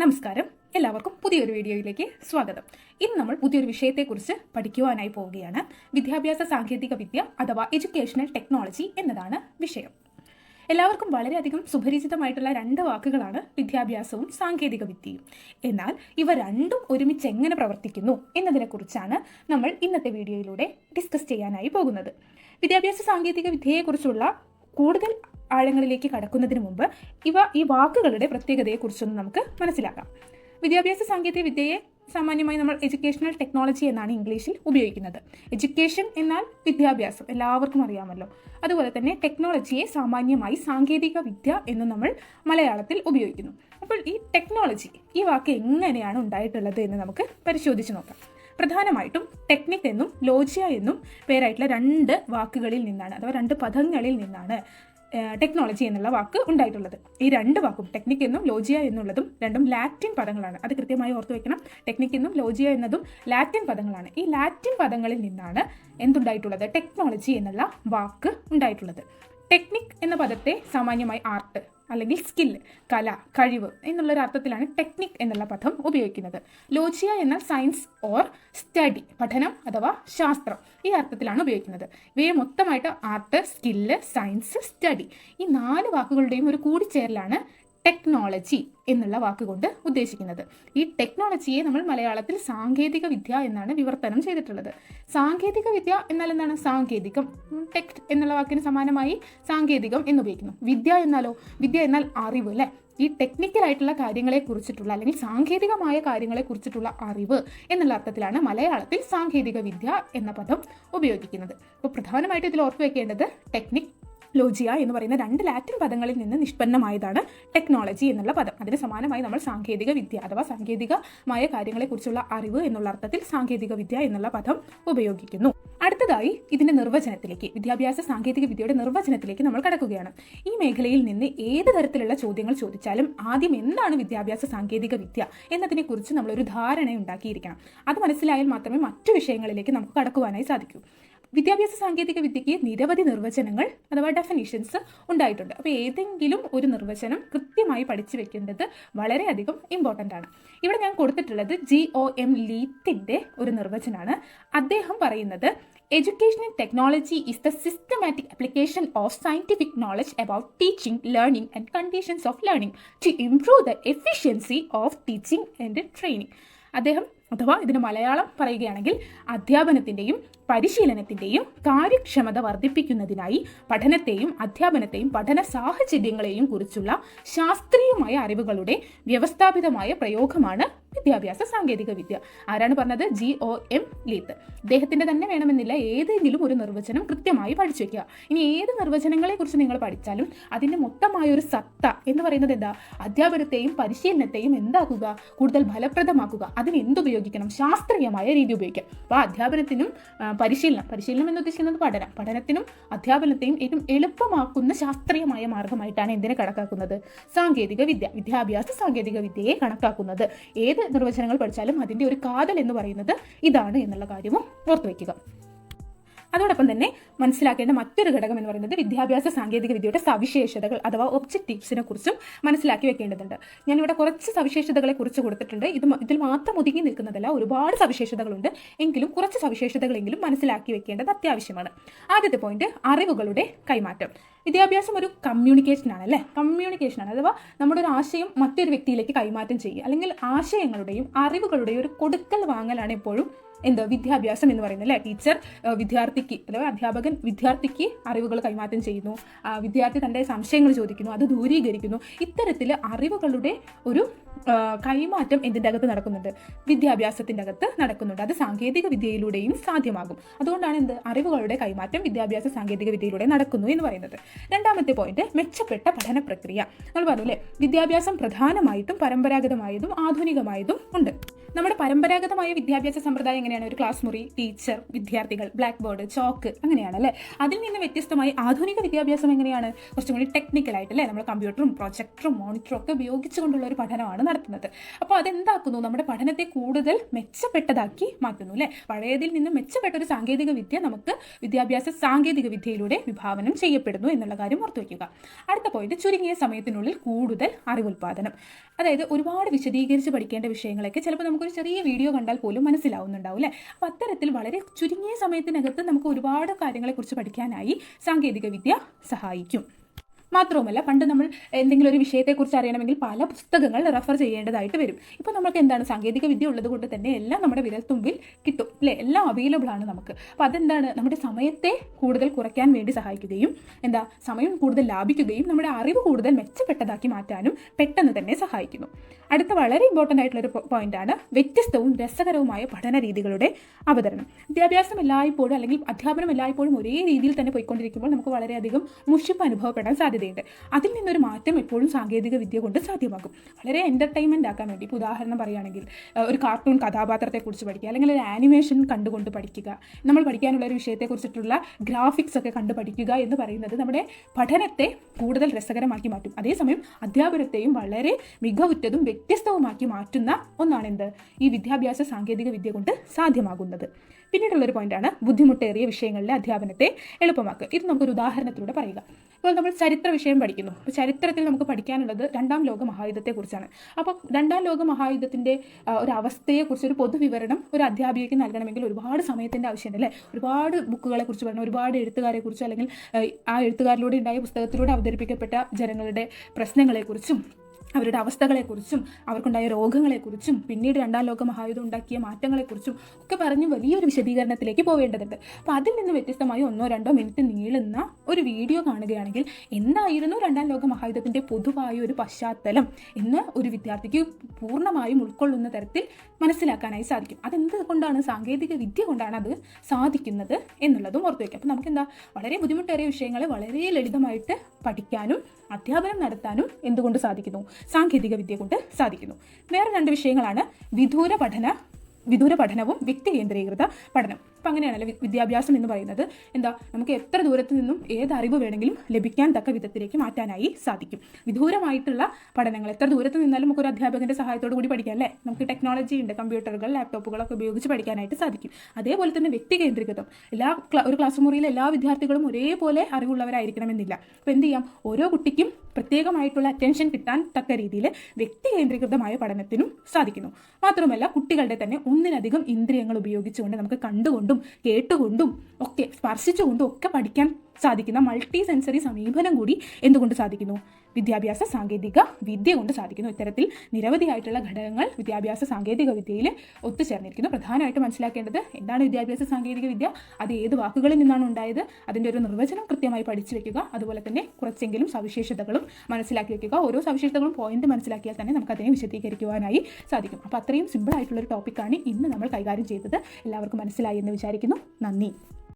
നമസ്കാരം. എല്ലാവർക്കും പുതിയൊരു വീഡിയോയിലേക്ക് സ്വാഗതം. ഇന്ന് നമ്മൾ പുതിയൊരു വിഷയത്തെക്കുറിച്ച് പഠിക്കുവാനായി പോവുകയാണ്. വിദ്യാഭ്യാസ സാങ്കേതിക വിദ്യ അഥവാ എഡ്യൂക്കേഷണൽ ടെക്നോളജി എന്നതാണ് വിഷയം. എല്ലാവർക്കും വളരെയധികം സുപരിചിതമായിട്ടുള്ള രണ്ട് വാക്കുകളാണ് വിദ്യാഭ്യാസവും സാങ്കേതിക വിദ്യയും. എന്നാൽ ഇവ രണ്ടും ഒരുമിച്ച് എങ്ങനെ പ്രവർത്തിക്കുന്നു എന്നതിനെക്കുറിച്ചാണ് നമ്മൾ ഇന്നത്തെ വീഡിയോയിലൂടെ ഡിസ്കസ് ചെയ്യാനായി പോകുന്നത്. വിദ്യാഭ്യാസ സാങ്കേതിക വിദ്യയെക്കുറിച്ചുള്ള കൂടുതൽ ആഴങ്ങളിലേക്ക് കടക്കുന്നതിന് മുമ്പ് ഇവ ഈ വാക്കുകളുടെ പ്രത്യേകതയെക്കുറിച്ചൊന്ന് നമുക്ക് മനസ്സിലാക്കാം. വിദ്യാഭ്യാസ സാങ്കേതിക വിദ്യയെ സാമാന്യമായി നമ്മൾ എഡ്യൂക്കേഷണൽ ടെക്നോളജി എന്നാണ് ഇംഗ്ലീഷിൽ ഉപയോഗിക്കുന്നത്. എഡ്യൂക്കേഷൻ എന്നാൽ വിദ്യാഭ്യാസം എല്ലാവർക്കും അറിയാമല്ലോ. അതുപോലെ തന്നെ ടെക്നോളജിയെ സാമാന്യമായി സാങ്കേതിക വിദ്യ എന്ന് നമ്മൾ മലയാളത്തിൽ ഉപയോഗിക്കുന്നു. അപ്പോൾ ഈ ടെക്നോളജി ഈ വാക്ക് എങ്ങനെയാണ് ഉണ്ടായിട്ടുള്ളത് എന്ന് നമുക്ക് പരിശോധിച്ച് നോക്കാം. പ്രധാനമായിട്ടും ടെക്നിക് എന്നും ലോജിയ എന്നും പേരായിട്ടുള്ള രണ്ട് വാക്കുകളിൽ നിന്നാണ് അഥവാ രണ്ട് പദങ്ങളിൽ നിന്നാണ് ടെക്നോളജി എന്നുള്ള വാക്ക് ഉണ്ടായിട്ടുള്ളത്. ഈ രണ്ട് വാക്കും ടെക്നിക് എന്നും ലോജിയ എന്നുള്ളതും രണ്ടും ലാറ്റിൻ പദങ്ങളാണ്. അത് കൃത്യമായി ഓർത്തു വെക്കണം. ടെക്നിക് എന്നും ലോജിയ എന്നതും ലാറ്റിൻ പദങ്ങളാണ്. ഈ ലാറ്റിൻ പദങ്ങളിൽ നിന്നാണ് എന്തുണ്ടായിട്ടുള്ളത്? ടെക്നോളജി എന്നുള്ള വാക്ക് ഉണ്ടായിട്ടുള്ളത്. ടെക്നിക് എന്ന പദത്തെ സാമാന്യമായി ആർട്ട് അല്ലെങ്കിൽ സ്കിൽ കല കഴിവ് എന്നുള്ളൊരു അർത്ഥത്തിലാണ് ടെക്നിക് എന്നുള്ള പദം ഉപയോഗിക്കുന്നത്. ലോജിയ എന്നാൽ സയൻസ് ഓർ സ്റ്റഡി പഠനം അഥവാ ശാസ്ത്രം ഈ അർത്ഥത്തിലാണ് ഉപയോഗിക്കുന്നത്. ഇവയെ മൊത്തമായിട്ട് ആർട്ട് സ്കില്ല് സയൻസ് സ്റ്റഡി ഈ നാല് വാക്കുകളുടെയും ഒരു കൂടിച്ചേരലാണ് ടെക്നോളജി എന്നുള്ള വാക്കുകൊണ്ട് ഉദ്ദേശിക്കുന്നത്. ഈ ടെക്നോളജിയെ നമ്മൾ മലയാളത്തിൽ സാങ്കേതിക വിദ്യ എന്നാണ് വിവർത്തനം ചെയ്തിട്ടുള്ളത്. സാങ്കേതിക വിദ്യ എന്നാൽ എന്താണ്? സാങ്കേതികം ടെക് എന്നുള്ള വാക്കിന് സമാനമായി സാങ്കേതികം എന്ന് ഉപയോഗിക്കുന്നു. വിദ്യ എന്നാലോ? വിദ്യ എന്നാൽ അറിവ് അല്ലേ? ഈ ടെക്നിക്കലായിട്ടുള്ള കാര്യങ്ങളെ കുറിച്ചിട്ടുള്ള അല്ലെങ്കിൽ സാങ്കേതികമായ കാര്യങ്ങളെ കുറിച്ചിട്ടുള്ള അറിവ് എന്നുള്ള അർത്ഥത്തിലാണ് മലയാളത്തിൽ സാങ്കേതിക വിദ്യ എന്ന പദം ഉപയോഗിക്കുന്നത്. അപ്പോൾ പ്രധാനമായിട്ട് ഇതിൽ ഓർത്ത് വെക്കേണ്ടത് ടെക്നിക് ലോജിയ എന്ന് പറയുന്ന രണ്ട് ലാറ്റിൻ പദങ്ങളിൽ നിന്ന് നിഷ്പന്നമായതാണ് ടെക്നോളജി എന്നുള്ള പദം. അതിന് സമാനമായി നമ്മൾ സാങ്കേതിക വിദ്യ അഥവാ സാങ്കേതികമായ കാര്യങ്ങളെക്കുറിച്ചുള്ള അറിവ് എന്നുള്ള അർത്ഥത്തിൽ സാങ്കേതിക വിദ്യ എന്നുള്ള പദം ഉപയോഗിക്കുന്നു. അടുത്തതായി ഇതിന്റെ നിർവചനത്തിലേക്ക് വിദ്യാഭ്യാസ സാങ്കേതിക വിദ്യയുടെ നിർവചനത്തിലേക്ക് നമ്മൾ കടക്കുകയാണ്. ഈ മേഖലയിൽ നിന്ന് ഏത് തരത്തിലുള്ള ചോദ്യങ്ങൾ ചോദിച്ചാലും ആദ്യം എന്താണ് വിദ്യാഭ്യാസ സാങ്കേതിക വിദ്യ എന്നതിനെക്കുറിച്ച് നമ്മളൊരു ധാരണ ഉണ്ടാക്കിയിരിക്കണം അത് മനസ്സിലായാൽ മാത്രമേ മറ്റു വിഷയങ്ങളിലേക്ക് നമുക്ക് കടക്കുവാനായി സാധിക്കൂ. വിദ്യാഭ്യാസ സാങ്കേതിക വിദ്യയ്ക്ക് നിരവധി നിർവചനങ്ങൾ അഥവാ ഡെഫിനിഷൻസ് ഉണ്ടായിട്ടുണ്ട്. അപ്പോൾ ഏതെങ്കിലും ഒരു നിർവചനം കൃത്യമായി പഠിച്ചു വെക്കേണ്ടത് വളരെയധികം ഇമ്പോർട്ടന്റ് ആണ്. ഇവിടെ ഞാൻ കൊടുത്തിട്ടുള്ളത് ജി ഒ എം ലീത്തിന്റെ ഒരു നിർവചനമാണ്. അദ്ദേഹം പറയുന്നത് education and technology is the systematic application of scientific knowledge about teaching learning and conditions of learning to improve the efficiency of teaching and training അദ്ദേഹം അഥവാ ഇതിന് മലയാളം പറയുകയാണെങ്കിൽ അധ്യാപനത്തിന്റെയും പരിശീലനത്തിന്റെയും കാര്യക്ഷമത വർദ്ധിപ്പിക്കുന്നതിനായി പഠനത്തെയും അധ്യാപനത്തെയും പഠന സാഹചര്യങ്ങളെയും കുറിച്ചുള്ള ശാസ്ത്രീയമായ അറിവുകളുടെ വ്യവസ്ഥാപിതമായ പ്രയോഗമാണ് വിദ്യാഭ്യാസ സാങ്കേതിക വിദ്യ. ആരാണ് പറഞ്ഞത്? G O M Leith. അദ്ദേഹത്തിന്റെ തന്നെ വേണമെന്നില്ല. ഏതെങ്കിലും ഒരു നിർവചനം കൃത്യമായി പഠിച്ചു വെക്കുക. ഇനി ഏത് നിർവചനങ്ങളെ കുറിച്ച് നിങ്ങൾ പഠിച്ചാലും അതിന്റെ മൊത്തമായ ഒരു സത്ത എന്ന് പറയുന്നത് എന്താ? അധ്യാപനത്തെയും പരിശീലനത്തെയും എന്താക്കുക? കൂടുതൽ ഫലപ്രദമാക്കുക. അതിന് എന്തുപയോഗിക്കണം ശാസ്ത്രീയമായ രീതി ഉപയോഗിക്കാം. അപ്പോൾ അധ്യാപനത്തിനും പരിശീലനം. പരിശീലനം എന്ന് ഉദ്ദേശിക്കുന്നത് പഠനം. പഠനത്തിനും അധ്യാപനത്തെയും ഏറ്റവും എളുപ്പമാക്കുന്ന ശാസ്ത്രീയമായ മാർഗമായിട്ടാണ് എന്തിനെ കണക്കാക്കുന്നത്? സാങ്കേതിക വിദ്യ. വിദ്യാഭ്യാസ സാങ്കേതിക വിദ്യയെ കണക്കാക്കുന്നത്. ഏത് നിർവചനങ്ങൾ പഠിച്ചാലും അതിന്റെ ഒരു കാതൽ എന്ന് പറയുന്നത് ഇതാണ് എന്നുള്ള കാര്യവും ഓർത്തു വയ്ക്കുക അതോടൊപ്പം തന്നെ മനസ്സിലാക്കേണ്ട മറ്റൊരു ഘടകം എന്ന് പറയുന്നത് വിദ്യാഭ്യാസ സാങ്കേതിക വിദ്യയുടെ സവിശേഷതകൾ അഥവാ ഒബ്ജക്റ്റീവ്സിനെ കുറിച്ചും മനസ്സിലാക്കി വെക്കേണ്ടതുണ്ട്. ഞാനിവിടെ കുറച്ച് സവിശേഷതകളെ കുറിച്ച് കൊടുത്തിട്ടുണ്ട്. ഇത് ഇതിൽ മാത്രം ഒതുങ്ങി നിൽക്കുന്നതല്ല ഒരുപാട് സവിശേഷതകളുണ്ട്. എങ്കിലും കുറച്ച് സവിശേഷതകളെങ്കിലും മനസ്സിലാക്കി വെക്കേണ്ടത് അത്യാവശ്യമാണ്. ആദ്യത്തെ പോയിന്റ് അറിവുകളുടെ കൈമാറ്റം. വിദ്യാഭ്യാസം ഒരു കമ്മ്യൂണിക്കേഷൻ ആണ് അല്ലേ? കമ്മ്യൂണിക്കേഷൻ ആണ്. അഥവാ നമ്മുടെ ഒരു ആശയം മറ്റൊരു വ്യക്തിയിലേക്ക് കൈമാറ്റം ചെയ്യുക. അല്ലെങ്കിൽ ആശയങ്ങളുടെയും അറിവുകളുടെയും ഒരു കൊടുക്കൽ വാങ്ങലാണ് എപ്പോഴും എന്ത്? വിദ്യാഭ്യാസം എന്ന് പറയുന്നത് അല്ലേ? ടീച്ചർ വിദ്യാർത്ഥിക്ക് അഥവാ അധ്യാപകൻ വിദ്യാർത്ഥിക്ക് അറിവുകൾ കൈമാറ്റം ചെയ്യുന്നു. വിദ്യാർത്ഥി തന്റെ സംശയങ്ങൾ ചോദിക്കുന്നു. അത് ദൂരീകരിക്കുന്നു. ഇത്തരത്തിൽ അറിവുകളുടെ ഒരു കൈമാറ്റം എന്തിന്റെ അകത്ത് നടക്കുന്നുണ്ട്? വിദ്യാഭ്യാസത്തിന്റെ അകത്ത് നടക്കുന്നുണ്ട്. അത് സാങ്കേതിക വിദ്യയിലൂടെയും സാധ്യമാകും. അതുകൊണ്ടാണ് എന്ത്? അറിവുകളുടെ കൈമാറ്റം വിദ്യാഭ്യാസ സാങ്കേതിക വിദ്യയിലൂടെ നടക്കുന്നു എന്ന് പറയുന്നത്. രണ്ടാമത്തെ പോയിന്റ് മെച്ചപ്പെട്ട പഠന പ്രക്രിയ. നമ്മൾ പറഞ്ഞു അല്ലേ വിദ്യാഭ്യാസം പ്രധാനമായിട്ടും പരമ്പരാഗതമായതും ആധുനികമായതും ഉണ്ട്. നമ്മുടെ പരമ്പരാഗതമായ വിദ്യാഭ്യാസ സമ്പ്രദായം എങ്ങനെയാണ്? ഒരു ക്ലാസ് മുറി ടീച്ചർ വിദ്യാർത്ഥികൾ ബ്ലാക്ക് ബോർഡ് ചോക്ക് അങ്ങനെയാണ് അല്ലേ? അതിൽ നിന്ന് വ്യത്യസ്തമായി ആധുനിക വിദ്യാഭ്യാസം എങ്ങനെയാണ്? കുറച്ചും കൂടി ടെക്നിക്കലായിട്ട് അല്ലേ നമ്മൾ കമ്പ്യൂട്ടറും പ്രൊജക്ടറും മോണിറ്ററും ഒക്കെ ഉപയോഗിച്ചുകൊണ്ടുള്ള ഒരു പഠനമാണ് നടത്തുന്നത്. അപ്പോൾ അതെന്താക്കുന്നു? നമ്മുടെ പഠനത്തെ കൂടുതൽ മെച്ചപ്പെട്ടതാക്കി മാറ്റുന്നു അല്ലേ? പഴയതിൽ നിന്ന് മെച്ചപ്പെട്ട ഒരു സാങ്കേതിക വിദ്യ നമുക്ക് വിദ്യാഭ്യാസ സാങ്കേതിക വിദ്യയിലൂടെ വിഭാവനം ചെയ്യപ്പെടുന്നു എന്നുള്ള കാര്യം ഓർത്തു വയ്ക്കുക. അടുത്ത പോയിന്റ് ചുരുങ്ങിയ സമയത്തിനുള്ളിൽ കൂടുതൽ അറിവുൽപാദനം അതായത് ഒരുപാട് വിശദീകരിച്ച് പഠിക്കേണ്ട വിഷയങ്ങളൊക്കെ ചിലപ്പോൾ നമുക്കൊരു ചെറിയ വീഡിയോ കണ്ടാൽ പോലും മനസ്സിലാവുന്നുണ്ടാവും അല്ലേ? അപ്പോൾ അത്തരത്തിൽ വളരെ ചുരുങ്ങിയ സമയത്തിനകത്ത് നമുക്ക് ഒരുപാട് കാര്യങ്ങളെക്കുറിച്ച് പഠിക്കാനായി സാങ്കേതിക വിദ്യ സഹായിക്കും. മാത്രവുമല്ല പണ്ട് നമ്മൾ എന്തെങ്കിലും ഒരു വിഷയത്തെക്കുറിച്ച് അറിയണമെങ്കിൽ പല പുസ്തകങ്ങൾ റെഫർ ചെയ്യേണ്ടതായിട്ട് വരും. ഇപ്പോൾ നമുക്ക് എന്താണ്? സാങ്കേതിക വിദ്യ ഉള്ളത് കൊണ്ട് തന്നെ എല്ലാം നമ്മുടെ വിരൽത്തുമ്പിൽ കിട്ടും അല്ലേ? എല്ലാം അവൈലബിൾ ആണ് നമുക്ക്. അപ്പോൾ അതെന്താണ്? നമ്മുടെ സമയത്തെ കൂടുതൽ കുറയ്ക്കാൻ വേണ്ടി സഹായിക്കുകയും എന്താ? സമയം കൂടുതൽ ലാഭിക്കുകയും നമ്മുടെ അറിവ് കൂടുതൽ മെച്ചപ്പെട്ടതാക്കി മാറ്റാനും പെട്ടെന്ന് തന്നെ സഹായിക്കുന്നു. അടുത്ത വളരെ ഇമ്പോർട്ടന്റ് ആയിട്ടുള്ള ഒരു ആണ് വ്യത്യസ്തവും രസകരവുമായ പഠന രീതികളുടെ അവതരണം. വിദ്യാഭ്യാസം എല്ലായ്പ്പോഴും അല്ലെങ്കിൽ അധ്യാപനം എല്ലായ്പ്പോഴും ഒരേ രീതിയിൽ തന്നെ പോയിക്കൊണ്ടിരിക്കുമ്പോൾ നമുക്ക് വളരെയധികം മുഷിപ്പ് അനുഭവപ്പെടാൻ സാധ്യതയുണ്ട്. അതിൽ നിന്നൊരു മാറ്റം എപ്പോഴും സാങ്കേതിക വിദ്യ കൊണ്ട് സാധ്യമാകും വളരെ എന്റർടൈൻമെന്റ് ആക്കാൻ വേണ്ടി ഇപ്പോൾ ഉദാഹരണം പറയുകയാണെങ്കിൽ ഒരു കാർട്ടൂൺ കഥാപാത്രത്തെക്കുറിച്ച് പഠിക്കുക അല്ലെങ്കിൽ ഒരു ആനിമേഷൻ കണ്ടുകൊണ്ട് പഠിക്കുക. നമ്മൾ പഠിക്കാനുള്ള ഒരു വിഷയത്തെക്കുറിച്ചിട്ടുള്ള ഗ്രാഫിക്സ് ഒക്കെ കണ്ടു പഠിക്കുക എന്ന് പറയുന്നത് നമ്മുടെ പഠനത്തെ കൂടുതൽ രസകരമാക്കി മാറ്റും. അതേസമയം അധ്യാപനത്തെയും വളരെ മികവുറ്റതും വ്യത്യസ്തവുമാക്കി മാറ്റുന്ന ഒന്നാണ് എന്ത് ഈ വിദ്യാഭ്യാസ സാങ്കേതിക വിദ്യ കൊണ്ട് സാധ്യമാകുന്നത്. പിന്നീടുള്ളൊരു പോയിന്റാണ് ബുദ്ധിമുട്ടേറിയ വിഷയങ്ങളിലെ അധ്യാപനത്തെ എളുപ്പമാക്കുക. ഇത് നമുക്കൊരു ഉദാഹരണത്തിലൂടെ പറയുക. ഇപ്പോൾ നമ്മൾ ചരിത്ര വിഷയം പഠിക്കുന്നു. അപ്പോൾ ചരിത്രത്തിൽ നമുക്ക് പഠിക്കാനുള്ളത് രണ്ടാം ലോക മഹായുദ്ധത്തെക്കുറിച്ചാണ്. അപ്പോൾ രണ്ടാം ലോക മഹായുദ്ധത്തിന്റെ ഒരു അവസ്ഥയെക്കുറിച്ച് ഒരു പൊതുവിവരണം ഒരു അധ്യാപികയ്ക്ക് നൽകണമെങ്കിൽ ഒരുപാട് സമയത്തിന്റെ ആവശ്യമുണ്ട് അല്ലേ? ഒരുപാട് ബുക്കുകളെ കുറിച്ച് പഠനം ഒരുപാട് എഴുത്തുകാരെ കുറിച്ചും അല്ലെങ്കിൽ ആ എഴുത്തുകാരിലൂടെ ഉണ്ടായ പുസ്തകത്തിലൂടെ അവതരിപ്പിക്കപ്പെട്ട ജനങ്ങളുടെ പ്രശ്നങ്ങളെക്കുറിച്ചും അവരുടെ അവസ്ഥകളെക്കുറിച്ചും അവർക്കുണ്ടായ രോഗങ്ങളെക്കുറിച്ചും പിന്നീട് രണ്ടാം ലോക മഹായുധം ഉണ്ടാക്കിയ മാറ്റങ്ങളെക്കുറിച്ചും ഒക്കെ പറഞ്ഞ് വലിയൊരു വിശദീകരണത്തിലേക്ക് പോവേണ്ടതുണ്ട്. അപ്പോൾ അതിൽ നിന്ന് വ്യത്യസ്തമായി ഒന്നോ രണ്ടോ മിനിറ്റ് നീളുന്ന ഒരു വീഡിയോ കാണുകയാണെങ്കിൽ എന്തായിരുന്നു രണ്ടാം ലോക മഹായുധത്തിന്റെ പൊതുവായ ഒരു പശ്ചാത്തലം എന്ന് ഒരു വിദ്യാർത്ഥിക്ക് പൂർണമായും ഉൾക്കൊള്ളുന്ന തരത്തിൽ മനസ്സിലാക്കാനായി സാധിക്കും. അതെന്ത് കൊണ്ടാണ് സാങ്കേതിക വിദ്യ കൊണ്ടാണ് അത് സാധിക്കുന്നത് എന്നുള്ളതും ഓർത്തു വയ്ക്കാം അപ്പോൾ നമുക്ക് എന്താ വളരെ ബുദ്ധിമുട്ടേറിയ വിഷയങ്ങളെ വളരെ ലളിതമായിട്ട് പഠിക്കാനും അധ്യാപനം നടത്താനും എന്തുകൊണ്ട് സാധിക്കുന്നു? സാങ്കേതിക വിദ്യ കൊണ്ട് സാധിക്കുന്നു. വേറെ രണ്ട് വിഷയങ്ങളാണ് വിദൂര പഠന വിദൂര പഠനവും വ്യക്തി കേന്ദ്രീകൃത പഠനം. അപ്പം അങ്ങനെയാണല്ലോ വിദ്യാഭ്യാസം എന്ന് പറയുന്നത്. എന്താ നമുക്ക് എത്ര ദൂരത്ത് നിന്നും ഏത് അറിവ് വേണമെങ്കിലും ലഭിക്കാൻ തക്ക വിധത്തിലേക്ക് മാറ്റാനായി സാധിക്കും. വിദൂരമായിട്ടുള്ള പഠനങ്ങൾ എത്ര ദൂരത്ത് നിന്നാലും നമുക്ക് ഒരു അധ്യാപകന്റെ സഹായത്തോടു കൂടി പഠിക്കാം അല്ലേ? നമുക്ക് ടെക്നോളജി ഉണ്ട് കമ്പ്യൂട്ടറുകൾ ലാപ്ടോപ്പുകളൊക്കെ ഉപയോഗിച്ച് പഠിക്കാനായിട്ട് സാധിക്കും. അതേപോലെ തന്നെ വ്യക്തി കേന്ദ്രീകൃതം. എല്ലാ ഒരു ക്ലാസ് മുറിയിലെ എല്ലാ വിദ്യാർത്ഥികളും ഒരേപോലെ അറിവുള്ളവരായിരിക്കണമെന്നില്ല. അപ്പോൾ എന്ത് ചെയ്യാം? ഓരോ കുട്ടിക്കും പ്രത്യേകമായിട്ടുള്ള അറ്റൻഷൻ കിട്ടാൻ തക്ക രീതിയിൽ വ്യക്തി കേന്ദ്രീകൃതമായ പഠനത്തിനും സാധിക്കുന്നു. മാത്രമല്ല കുട്ടികളുടെ തന്നെ ഒന്നിലധികം ഇന്ദ്രിയങ്ങൾ ഉപയോഗിച്ചുകൊണ്ട് നമുക്ക് കണ്ടുകൊണ്ടും കേട്ടുകൊണ്ടും ഒക്കെ സ്പർശിച്ചുകൊണ്ടും ഒക്കെ പഠിക്കാൻ സാധിക്കുന്ന മൾട്ടി സെൻസറി സമീപനം കൂടി എന്തുകൊണ്ട് സാധിക്കുന്നു? വിദ്യാഭ്യാസ സാങ്കേതിക വിദ്യ കൊണ്ട് സാധിക്കുന്നു. ഇത്തരത്തിൽ നിരവധിയായിട്ടുള്ള ഘടകങ്ങൾ വിദ്യാഭ്യാസ സാങ്കേതിക വിദ്യയിൽ ഒത്തുചേർന്നിരിക്കുന്നു. പ്രധാനമായിട്ട് മനസ്സിലാക്കേണ്ടത് എന്താണ് വിദ്യാഭ്യാസ സാങ്കേതിക വിദ്യ? അത് ഏത് വാക്കുകളിൽ നിന്നാണ് ഉണ്ടായത്? അതിന്റെ ഒരു നിർവചനം കൃത്യമായി പഠിച്ചു വെക്കുക. അതുപോലെ തന്നെ കുറച്ചെങ്കിലും സവിശേഷതകളും മനസ്സിലാക്കി വെക്കുക. ഓരോ സവിശേഷതകളും പോയിന്റ് മനസ്സിലാക്കിയാൽ തന്നെ നമുക്ക് അതിനെ വിശദീകരിക്കുവാനായി സാധിക്കും. അപ്പോൾ അത്രയും ഒരു ടോപ്പിക്കാണ് ഇന്ന് നമ്മൾ കൈകാര്യം ചെയ്തത്. എല്ലാവർക്കും മനസ്സിലായി എന്ന് വിചാരിക്കുന്നു. നന്ദി.